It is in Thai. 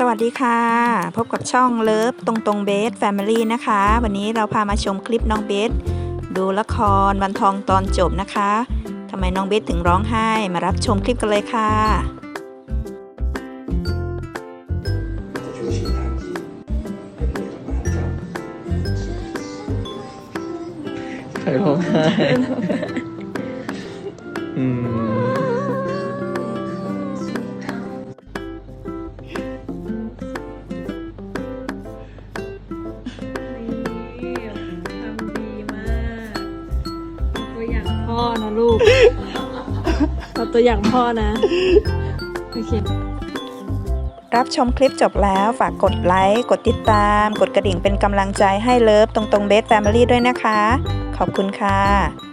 สวัสดีค่ะ พบกับช่องเลิฟตรงตรงเบสแฟมิลี่นะคะ วันนี้เราพามาชมคลิปน้องเบสดูละครวันทองตอนจบนะคะทำไมน้องเบสถึงร้องไห้มารับชมคลิปกันเลยค่ะจะช่วเราเจ้าใครร้องไห้อืม พ่อนะลูกเอาตัวอย่างพ่อนะโอเครับชมคลิปจบแล้วฝากกดไลค์ กดติดตาม กดกระดิ่งเป็นกำลังใจให้เลิฟตรงตรงเบสแฟมิลี่ด้วยนะคะ ขอบคุณค่ะ